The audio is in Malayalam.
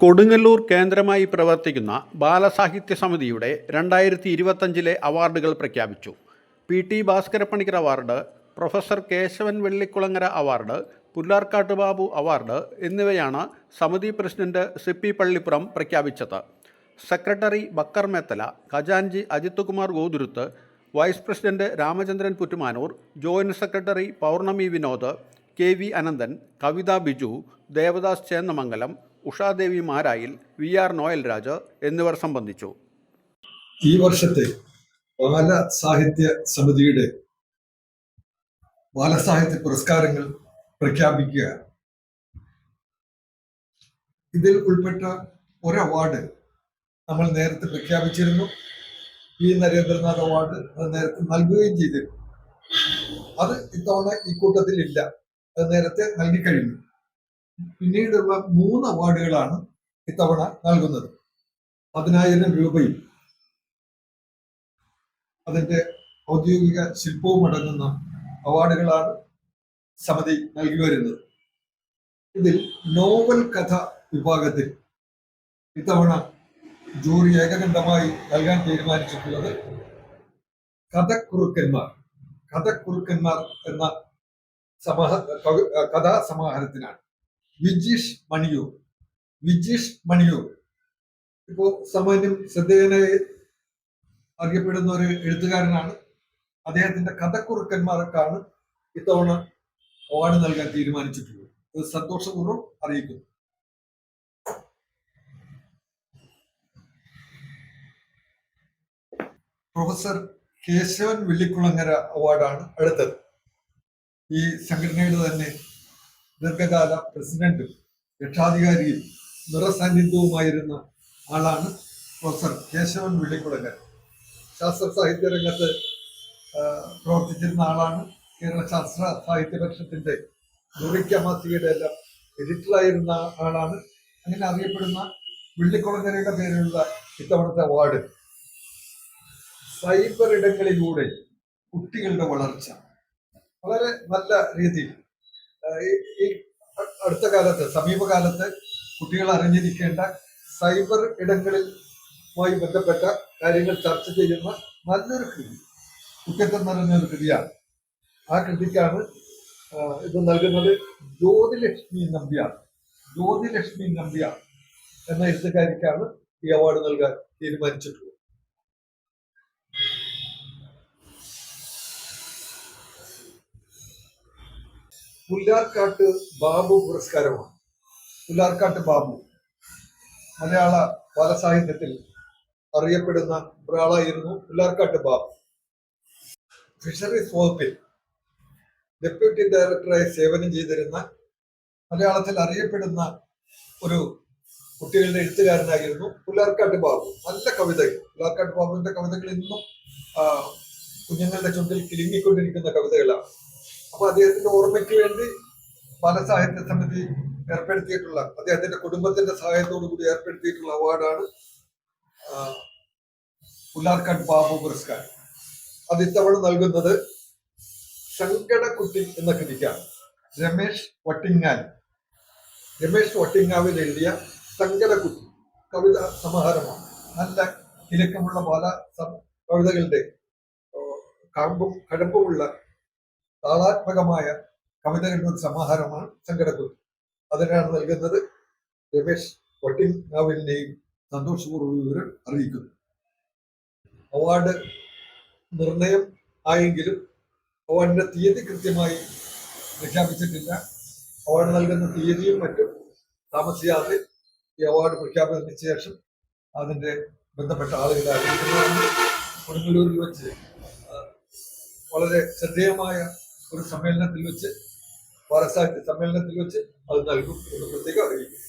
കൊടുങ്ങല്ലൂർ കേന്ദ്രമായി പ്രവർത്തിക്കുന്ന ബാലസാഹിത്യ സമിതിയുടെ രണ്ടായിരത്തി ഇരുപത്തഞ്ചിലെ അവാർഡുകൾ പ്രഖ്യാപിച്ചു. P. T. Bhaskarappanikkar award professor Kesavan Vellikkulangara award Pullarkkattu Babu award എന്നിവയാണ് സമിതി പ്രസിഡന്റ് സിപ്പി പള്ളിപ്പുറം പ്രഖ്യാപിച്ചത്. Secretary Bakkar Methala ഖജാൻജി Ajith Kumar Gothuruthu vice president Ramachandran Puttumanoor joint secretary Pournami Vinod K V Ananthan Kavitha Biju Devadas Chennamangalam Ushadevi Marayil V R Noel Raja എന്നിവർ സംബന്ധിച്ചു. ഈ വർഷത്തെ ബാല സാഹിത്യ സമിതിയുടെ ബാലസാഹിത്യ പുരസ്കാരങ്ങൾ പ്രഖ്യാപിക്കുക ഇതിൽ ഉൾപ്പെട്ട ഒരു അവാർഡ് നമ്മൾ നേരത്തെ പ്രഖ്യാപിച്ചിരുന്നു. പി നരേന്ദ്രനാഥ് അവാർഡ് അത് നേരത്തെ നൽകുകയും ചെയ്തിരുന്നു. അത് ഇത്തവണ ഈ കൂട്ടത്തിൽ ഇല്ല അത് നേരത്തെ നൽകിക്കഴിഞ്ഞു. പിന്നീടുള്ള മൂന്ന് അവാർഡുകളാണ് ഇത്തവണ നൽകുന്നത്. പതിനായിരം രൂപയും അതിന്റെ ഔദ്യോഗിക ശില്പവും അടങ്ങുന്ന അവാർഡുകളാണ് സമിതി നൽകി വരുന്നത്. ഇതിൽ നോവൽ കഥ വിഭാഗത്തിൽ ഇത്തവണ ജൂറി ഏകകണ്ഠമായി നൽകാൻ തീരുമാനിച്ചിട്ടുള്ളത് കഥക്കുറുക്കന്മാർ. കഥക്കുറുക്കന്മാർ എന്ന സമാഹ കഥാസമാഹാരത്തിനാണ്. വിജീഷ് മണിയൂർ. വിജീഷ് മണിയൂർ. ഇപ്പോ സാമാന്യം ശ്രദ്ധേയനായി അറിയപ്പെടുന്ന ഒരു എഴുത്തുകാരനാണ്. അദ്ദേഹത്തിന്റെ കഥക്കുറുക്കന്മാർക്കാണ് ഇത്തവണ അവാർഡ് നൽകാൻ തീരുമാനിച്ചിട്ടുള്ളത്. ഇത് സന്തോഷപൂർവം അറിയിക്കുന്നു. പ്രൊഫസർ കേശവൻ വെള്ളിക്കുളങ്ങര അവാർഡാണ് അടുത്തത്. ഈ സംഘടനയുടെ തന്നെ ദീർഘകാല പ്രസിഡന്റും രക്ഷാധികാരിയും നിറസാന്നിധ്യവുമായിരുന്ന ആളാണ് പ്രൊഫസർ കേശവൻ വെള്ളിക്കുളങ്ങൻ ശാസ്ത്ര സാഹിത്യ രംഗത്ത് പ്രവർത്തിച്ചിരുന്ന ആളാണ് കേരള ശാസ്ത്ര സാഹിത്യ പരിഷത്തിന്റെ ദുറിക്ക മാസികയുടെ എല്ലാം എഡിറ്ററായിരുന്ന ആളാണ്. അങ്ങനെ അറിയപ്പെടുന്ന വെള്ളിക്കുളങ്ങരയുടെ പേരിലുള്ള ഇത്തവണത്തെ അവാർഡ് സൈബർ ഇടങ്ങളിലൂടെ കുട്ടികളുടെ വളർച്ച. വളരെ നല്ല രീതിയിൽ ഈ- അടുത്ത കാലത്ത് സമീപകാലത്ത് കുട്ടികൾ അറിഞ്ഞിരിക്കേണ്ട സൈബർ ഇടങ്ങളിൽ മായി ബന്ധപ്പെട്ട കാര്യങ്ങൾ ചർച്ച ചെയ്യുന്ന നല്ലൊരു കൃതി കുറ്റത്തം നിറഞ്ഞ ഒരു കൃതിയാണ്. ആ കൃതിക്കാണ് ഇത് നൽകുന്നത് ജ്യോതിലക്ഷ്മി നമ്പ്യാർ. ജ്യോതിലക്ഷ്മി നമ്പ്യാർ എന്ന എഴുത്തുകാരിക്കാണ് ഈ അവാർഡ് നൽകാൻ തീരുമാനിച്ചിട്ടുള്ളത്. പുല്ലാർക്കാട്ട് ബാബു പുരസ്കാരമാണ്. പുല്ലാർക്കാട്ട് ബാബു. മലയാള ബാലസാഹിത്യത്തിൽ അറിയപ്പെടുന്ന ഒരാളായിരുന്നു പുല്ലാർക്കാട്ട് ബാബു. ഫിഷറീസ് വകുപ്പിൽ ഡെപ്യൂട്ടി ഡയറക്ടറായി സേവനം ചെയ്തിരുന്ന മലയാളത്തിൽ അറിയപ്പെടുന്ന ഒരു കുട്ടികളുടെ എഴുത്തുകാരനായിരുന്നു പുല്ലാർക്കാട്ട് ബാബു. നല്ല കവിതകൾ പുല്ലാർക്കാട്ട് ബാബുവിന്റെ കവിതകൾ ഇന്നും കുഞ്ഞുങ്ങളുടെ ചുണ്ടിൽ കിലുങ്ങിക്കൊണ്ടിരിക്കുന്ന കവിതകളാണ്. അപ്പൊ അദ്ദേഹത്തിന്റെ ഓർമ്മയ്ക്ക് വേണ്ടി ബാലസാഹിത്യ സമിതി ഏർപ്പെടുത്തിയിട്ടുള്ള അദ്ദേഹത്തിന്റെ കുടുംബത്തിന്റെ സഹായത്തോടു കൂടി ഏർപ്പെടുത്തിയിട്ടുള്ള അവാർഡാണ് പുല്ലാർക്കാട്ട് ബാബു പുരസ്കാരം. അത് ഇത്തവണ നൽകുന്നത് സങ്കടക്കുട്ടി എന്ന കൃതിക്കാണ് രമേശ് വട്ടിങ്ങാൻ. രമേശ് വട്ടിങ്ങാവിൽ എഴുതിയ സങ്കടക്കുട്ടി കവിത സമാഹാരമാണ്. നല്ല കിലക്കമുള്ള പല കവിതകളുടെ കാമ്പും കഴമ്പുമുള്ള താളാത്മകമായ കവിതകളുടെ ഒരു സമാഹാരമാണ് സങ്കടക്കുട്ടി അതിനാണ് നൽകുന്നത് രമേശ് വട്ടിങ്ങാവിലിനെയും സന്തോഷപൂർവ വിവരം അറിയിക്കുന്നു. അവാർഡ് നിർണയം ആയെങ്കിലും അവാർഡിന്റെ തീയതി കൃത്യമായി പ്രഖ്യാപിച്ചിട്ടില്ല. അവാർഡ് നൽകുന്ന തീയതിയും മറ്റും താമസിയാതെ ഈ അവാർഡ് പ്രഖ്യാപനത്തിന് ശേഷം അതിന്റെ ബന്ധപ്പെട്ട ആളുകളെ അറിയിക്കുന്നതാണ് കൊടുങ്ങല്ലൂരിൽ വെച്ച് വളരെ ശ്രദ്ധേയമായ ഒരു സമ്മേളനത്തിൽ വെച്ച് ബാലസാഹിത്യ സമ്മേളനത്തിൽ വെച്ച് അത് നൽകും എന്ന് പ്രത്യേകം അറിയിക്കും